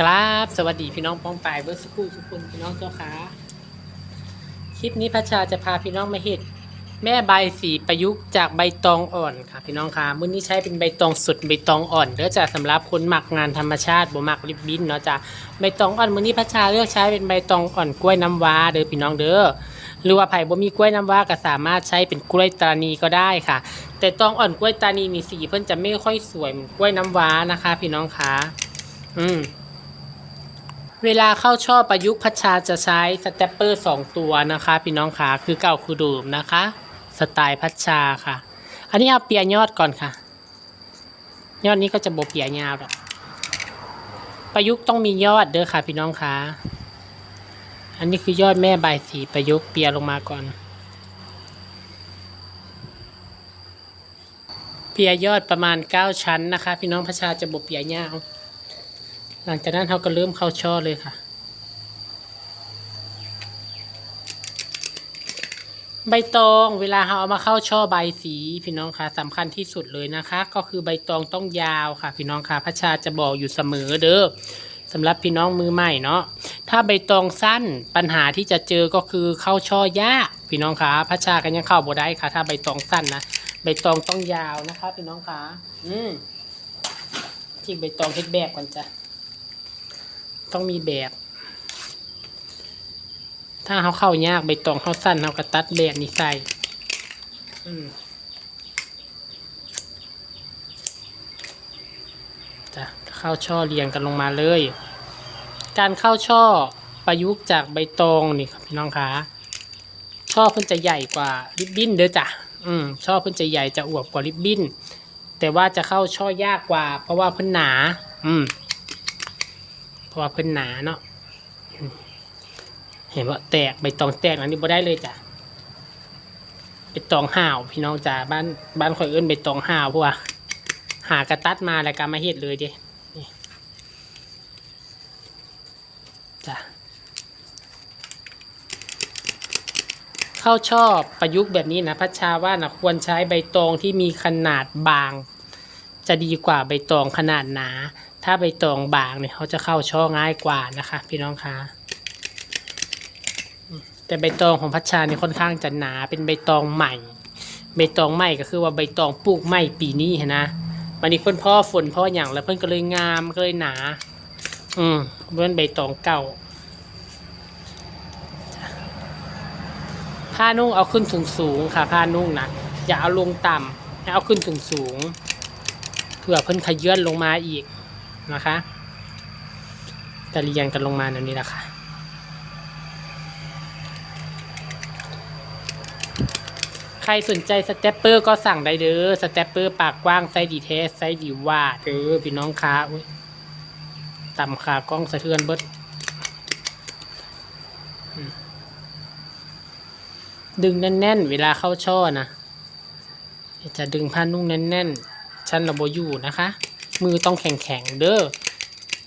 ครับ สวัสดีพี่น้องป้องปายเบอร์สกูสุกุลพี่น้องเจ้าขาคลิปนี้พระชาจะพาพี่น้องมาเห็ดแม่ใบสีประยุกต์จากใบตองอ่อนค่ะ พี่น้องค่ะมื้อนี้ใช้เป็นใบตองสดใบตองอ่อนเด้อจะสำหรับคนหมักงานธรรมชาติบ่หมักริบบิ้นเนาะจ้ะใบตองอ่อนมื้อนี้พระชาเลือกใช้เป็นใบตองอ่อนกล้วยน้ำว้าเด้อพี่น้องเด้อหรือว่าไผ่บ่มีกล้วยน้ำว้าก็สามารถใช้เป็นกล้วยตานีก็ได้ค่ะ แต่ตองอ่อนกล้วยตานีมีสีเพิ่นจะไม่ค่อยสวยเหมือนกล้วยน้ำว้านะคะ พี่น้องค่ะอืม เวลาเข้าช่อประยุกต์พัชชาจะใช้สเตปเปอร์สองตัวนะคะ พี่น้องขาคือเก่าคือดูมนะคะ สไตล์พัชชาค่ะ อันนี้เอาเปียยอดก่อนค่ะ ยอดนี้ก็จะโบเปียยาวหรอกประยุกต์ต้องมียอดเด้อค่ะ พี่น้องขาอันนี้คือยอดแม่ใบสีประยุกต์เปียลงมาก่อน เปียยอดประมาณ 9 ชั้นนะคะ พี่น้องพัชชาจะโบเปียยาว หลังจากนั้นเขาก็เริ่มเข้าช่อเลยค่ะ ใบตองเวลาเราเอามาเข้าช่อใบสี พี่น้องค่ะสำคัญที่สุดเลยนะคะ ก็คือใบตองต้องยาวค่ะ พี่น้องค่ะพระชาจะบอกอยู่เสมอเด้อสำหรับพี่น้องมือใหม่เนาะถ้าใบตองสั้นปัญหาที่จะเจอก็คือเข้าช่อยากพี่น้องค่ะพระชากันยังเข้าบ่ได้ค่ะ ถ้าใบตองสั้นนะใบตองต้องยาวนะคะ พี่น้องค่ะอืมที่ใบตองเฮ็ดแบบก่อนจ้ะ ต้องมีแบบ ถ้าเขาเข้ายากใบตองเขาสั้นเขาก็ตัดแบบนี้ใส่อืมจ้ะเข้าช่อเรียงกันลงมาเลย การเข้าช่อประยุกต์จากใบตองนี่ครับพี่น้องคะช่อเพิ่นจะใหญ่กว่าริบบิ้นเด้อจ้ะอืมช่อเพิ่นจะใหญ่จะอวบกว่าริบบิ้น แต่ว่าจะเข้าช่อยากกว่า เพราะว่าเพิ่นหนา อืมเพ ราะว่าเพิ่นหนาเนาะเห็นว่าแตกใบตองแตกอันนี้บ่ได้เลยจ้ะใบตองห่าวพี่น้องจ้าบ้านบ้านข่อยเอิ้นใบตองห่าวเพราะว่า หากระตัดมาแล้วก็มาเฮ็ดเลยเด้จ้ะเข้าชอบประยุกต์แบบนี้นะพัชชาว่านะควรใช้ใบตองที่มีขนาดบาง จะดีกว่าใบตองขนาดหนา ถ้าใบตองบางเนี่ยเขาจะเข้าช่อง่ายกว่านะคะ พี่น้องคะแต่ใบตองของพัชชาเนี่ยค่อนข้างจะหนาเป็นใบตองใหม่ ใบตองใหม่ก็คือว่าใบตองปลูกใหม่ปีนี้เห็นะวันนี้เพิ่นพ่อฝนพ่ออย่างแล้วเพิ่นก็เลยงามก็เลยหนา อืมเพื่อนใบตองเก่าผ้านุ่งเอาขึ้นสูงสูงค่ะผ้านุ่งนะอย่าเอาลงต่ำให้เอาขึ้นสูงสูง พื่อเพิ่นขยื่นลงมาอีกนะคะจะเรียงกันลงมาแบบนี้แหละค่ะใครสนใจสเตปเปอร์ก็สั่งได้เด้อสเตปเปอร์ปากกว้างไซดีเทสไซดีว่าเด้อพี่น้องค้าอุ้ยต่ำขากล้องสะเทือนเบิดดึงแน่นๆ เวลาเข้าช่อนะจะดึงผ้านุ่งแน่นๆ ชั้นระโบอยู่นะคะ มือต้องแข็งๆเด้อ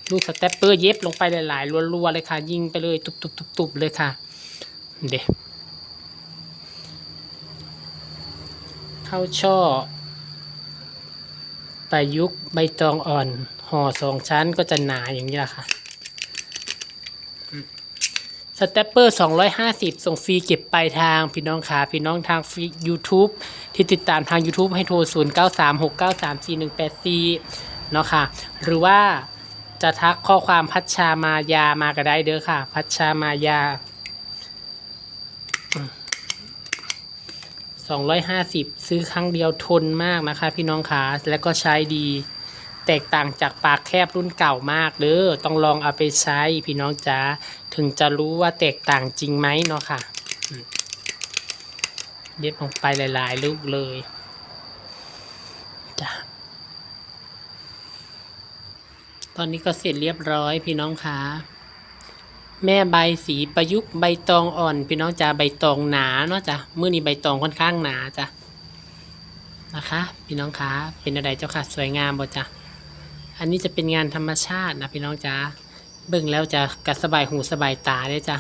ลูกสเตปเปอร์เย็บลงไปหลายๆรัวๆเลยค่ะ ยิงไปเลยตุบๆๆๆเลยค่ะเด็เข้าช่อประยุกต์ใบตองอ่อนห่อสองชั้นก็จะหนาอย่างนี้แหละค่ะ สเตปเปอร์250 ส่งฟรีเก็บปลายทางพี่น้องค่ะพี่น้องทางฟรี YouTube ที่ติดตามทาง YouTube ให้โทร 0936934184เนาะค่ะ หรือว่าจะทักข้อความพัชชามายามาก็ได้เด้อค่ะ พัชชามายาสองร้อยห้าสิบซื้อครั้งเดียวทนมากนะคะ พี่น้องขาแล้วก็ใช้ดี แตกต่างจากปากแคบรุ่นเก่ามากเด้อต้องลองเอาไปใช้พี่น้องจ๋าถึงจะรู้ว่าแตกต่างจริงไหมเนาะค่ะ เย็บลงไปหลายๆลูกเลยจ้ะตอนนี้ก็เสร็จเรียบร้อยพี่น้องคะแม่ใบสีประยุกต์ใบตองอ่อน พี่น้องจ๋าใบตองหนาเนาะจ้ะมื้อนี้ใบตองค่อนข้างหนาจ้ะนะคะ พี่น้องคะเป็นอะไรเจ้าค่ะสวยงามบ่จ้ะ อันนี้จะเป็นงานธรรมชาตินะพี่น้องจ้าเบิ่งแล้วจะกัดสบายหูสบายตาได้จ้ะ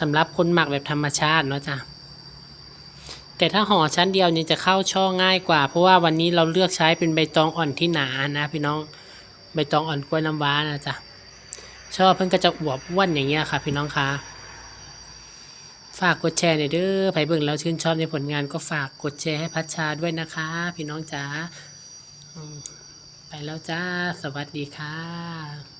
สำหรับคนหมักแบบธรรมชาติเนาะจ้ะแต่ถ้าห่อชั้นเดียวนี่จะเข้าช่อง่ายกว่า เพราะว่าวันนี้เราเลือกใช้เป็นใบตองอ่อนที่หนานะ พี่น้องใบตองอ่อนกล้วยน้ำว้านะจ้ะชอบเพิ่งก็จะอวบว่วนอย่างเงี้ยค่ะ พี่น้องคะฝากกดแชร์หน่ยเด้อใครเบิ่งแล้วชื่นชอบในผลงานก็ฝากกดแชร์ให้พัชชาด้วยนะคะ พี่น้องจ๋า ไปแล้วจ้า สวัสดีค่ะ